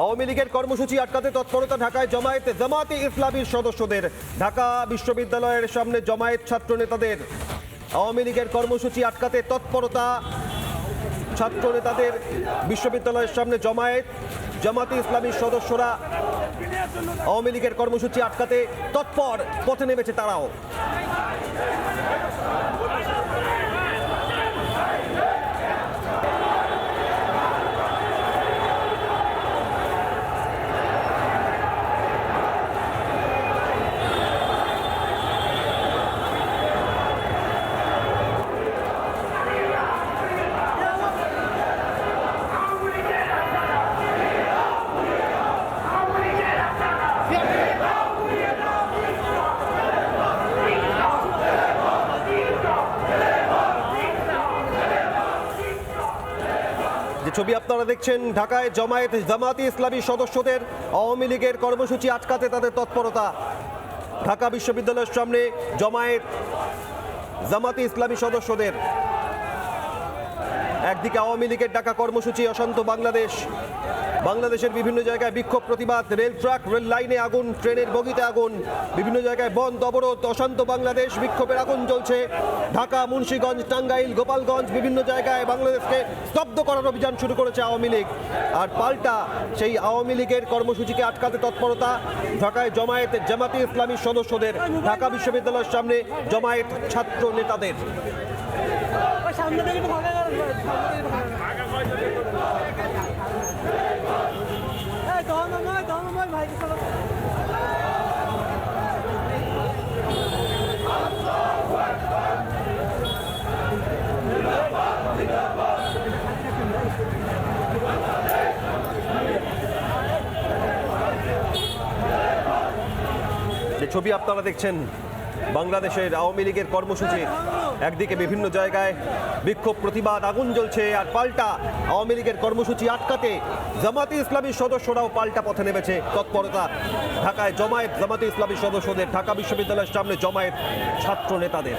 আওয়ামী লীগের কর্মসূচি আটকাতে তৎপরতা ঢাকায় জমায়েত জামাতে ইসলামীর সদস্যদের। ঢাকা বিশ্ববিদ্যালয়ের সামনে জমায়েত ছাত্র নেতাদের আওয়ামী লীগের কর্মসূচি আটকাতে তৎপরতা ছাত্র নেতাদের বিশ্ববিদ্যালয়ের সামনে জমায়েত, জামাতে ইসলামীর সদস্যরা। আওয়ামী লীগের কর্মসূচি আটকাতে তৎপর পথে নেমেছে তারাও। ছবি আপনারা দেখছেন ঢাকায় জমায়েত জামাতি ইসলামী সদস্যদের আওয়ামী লীগের কর্মসূচি আটকাতে তাদের তৎপরতা। ঢাকা বিশ্ববিদ্যালয়ের সামনে জমায়েত জামাতি ইসলামী সদস্যদের। একদিকে আওয়ামী লীগের ডাকা কর্মসূচি, অশান্ত বাংলাদেশ। বাংলাদেশের বিভিন্ন জায়গায় বিক্ষোভ, প্রতিবাদ, রেল ট্রাক, রেল লাইনে আগুন, ট্রেনের বগিতে আগুন, বিভিন্ন জায়গায় বন্ধ অবরোধ অশান্ত বাংলাদেশ, বিক্ষোভের আগুন জ্বলছে। ঢাকা, মুন্সীগঞ্জ, টাঙ্গাইল, গোপালগঞ্জ, বিভিন্ন জায়গায় বাংলাদেশকে স্তব্ধ করার অভিযান শুরু করেছে আওয়ামী লীগ। আর পাল্টা সেই আওয়ামী লীগের কর্মসূচিকে আটকাতে তৎপরতা, ঢাকায় জমায়েত জামাতি ইসলামী সদস্যদের, ঢাকা বিশ্ববিদ্যালয়ের সামনে জমায়েত ছাত্র নেতাদের। যে ছবি আপনারা দেখছেন বাংলাদেশের আওয়ামী লীগের কর্মসূচি একদিকে বিভিন্ন জায়গায় বিক্ষোভ, প্রতিবাদ, আগুন জ্বলছে আর পাল্টা আওয়ামী লীগের কর্মসূচি আটকাতে জামাতি ইসলামীর সদস্যরাও পাল্টা পথে নেমেছে তৎপরতা। ঢাকায় জমায়েত, জামাতি ইসলামী সদস্যদের ঢাকা বিশ্ববিদ্যালয়ের সামনে জমায়েত ছাত্র নেতাদের।